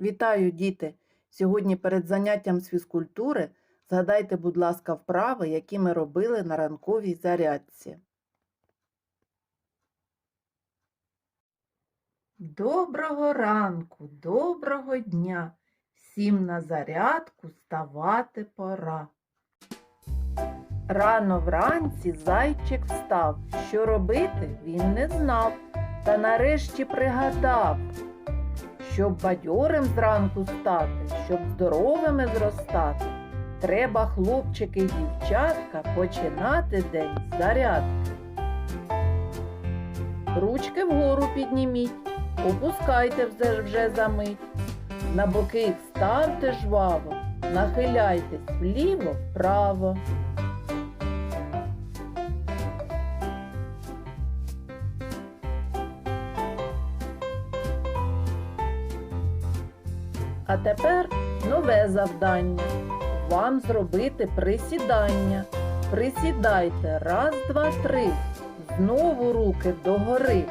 Вітаю, діти! Сьогодні перед заняттям з фізкультури згадайте, будь ласка, вправи, які ми робили на ранковій зарядці. Доброго ранку, доброго дня! Всім на зарядку ставати пора. Рано вранці зайчик встав. Що робити він не знав, та нарешті пригадав. Щоб бадьорим зранку стати, щоб здоровими зростати, треба, хлопчики й дівчатка, починати день зарядки. Ручки вгору підніміть, опускайте вже, за мить. На боки вставте жваво, нахиляйтесь вліво, А тепер нове завдання. Вам зробити присідання. Присідайте раз, два, три. Знову руки догори.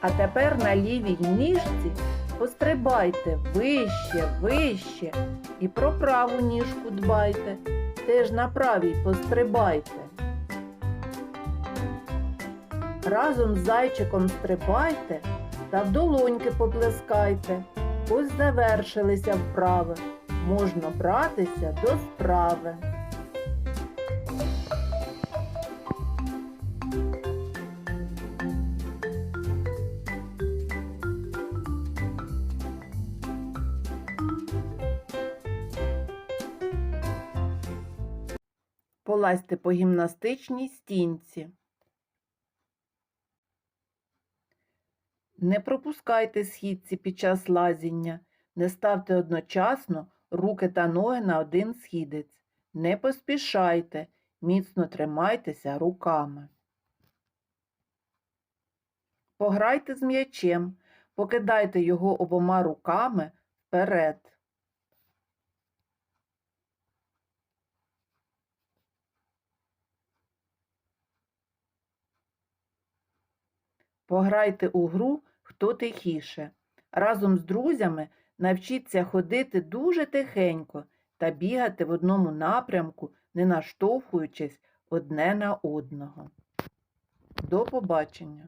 А тепер на лівій ніжці пострибайте вище, вище і про праву ніжку дбайте. Теж на правій пострибайте. Разом з зайчиком стрибайте та в долоньки поплескайте. Ось завершилися вправи. Можна братися до справи. Полазьте по гімнастичній стінці. Не пропускайте східці під час лазіння. Не ставте одночасно руки та ноги на один східець. Не поспішайте, міцно тримайтеся руками. Пограйте з м'ячем, покидайте його обома руками вперед. Пограйте у гру хто тихіше. Разом з друзями навчіться ходити дуже тихенько та бігати в одному напрямку, не наштовхуючись одне на одного. До побачення!